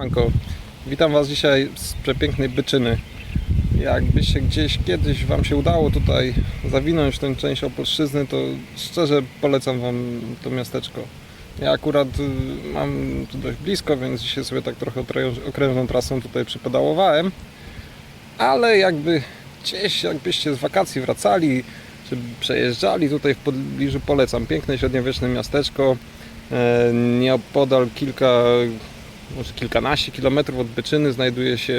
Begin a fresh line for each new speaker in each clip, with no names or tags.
Manko, witam Was dzisiaj z przepięknej Byczyny. Jakby się gdzieś kiedyś Wam się udało tutaj zawinąć tę część Opolszczyzny, to szczerze polecam Wam to miasteczko. Ja akurat y, mam tu dość blisko, więc dzisiaj sobie tak trochę okrężną trasą tutaj przypedałowałem. Ale jakby gdzieś, jakbyście z wakacji wracali, czy przejeżdżali tutaj w pobliżu, polecam. Piękne średniowieczne miasteczko. E, Nieopodal kilka może kilkanaście kilometrów od Byczyny znajduje się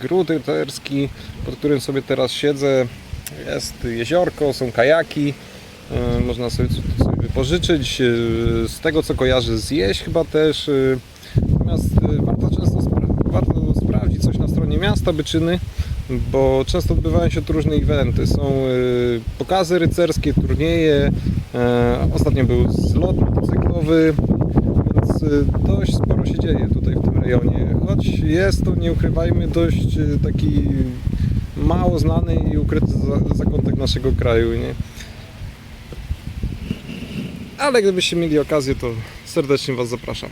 gród rycerski, pod którym sobie teraz siedzę. Jest jeziorko, są kajaki, e, można sobie co- sobie wypożyczyć. E, Z tego co kojarzę zjeść chyba też. e, Natomiast warto często spra- warto sprawdzić coś na stronie miasta Byczyny, bo często odbywają się tu różne eventy. Są pokazy rycerskie, turnieje. Ostatnio był zlot motocyklowy, y, dość sporo się dzieje tutaj w tym rejonie. Choć jest to, nie ukrywajmy, dość y, taki mało znany i ukryty za- zakątek naszego kraju, nie? Ale gdybyście mieli okazję, to serdecznie Was zapraszam.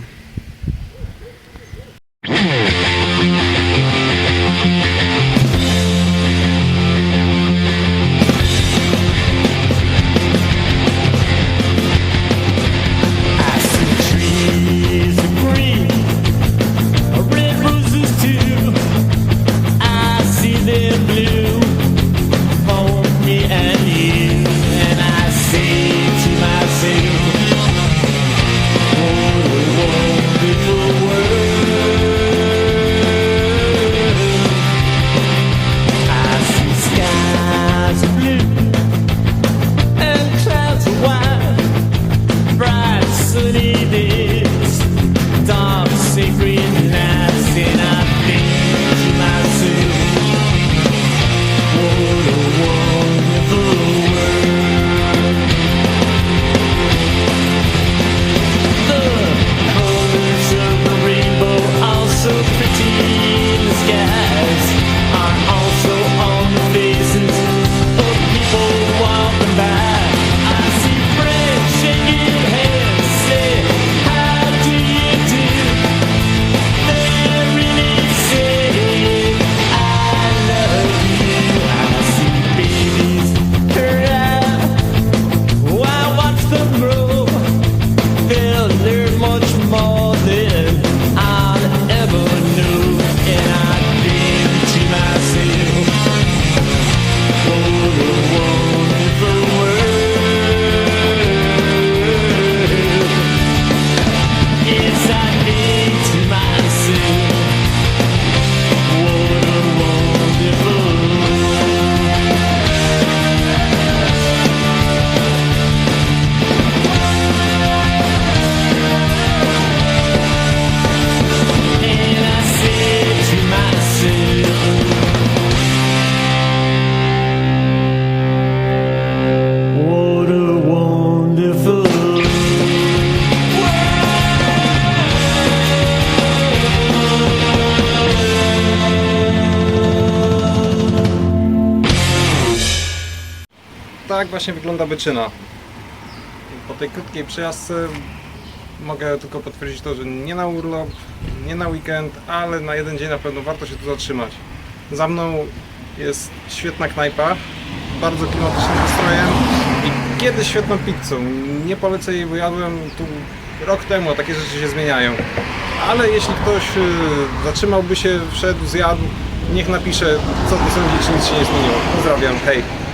baby
Tak właśnie wygląda Byczyna. Po tej krótkiej przejażdżce mogę tylko potwierdzić to, że nie na urlop, nie na weekend, ale na jeden dzień na pewno warto się tu zatrzymać. Za mną jest świetna knajpa, bardzo klimatycznym nastrojem i kiedyś świetną pizzą. Nie polecę jej, bo jadłem tu rok temu, a takie rzeczy się zmieniają. Ale jeśli ktoś y, zatrzymałby się, wszedł, zjadł, niech napisze co tu sądzi, czy nic się nie zmieniło. Pozdrawiam, hej!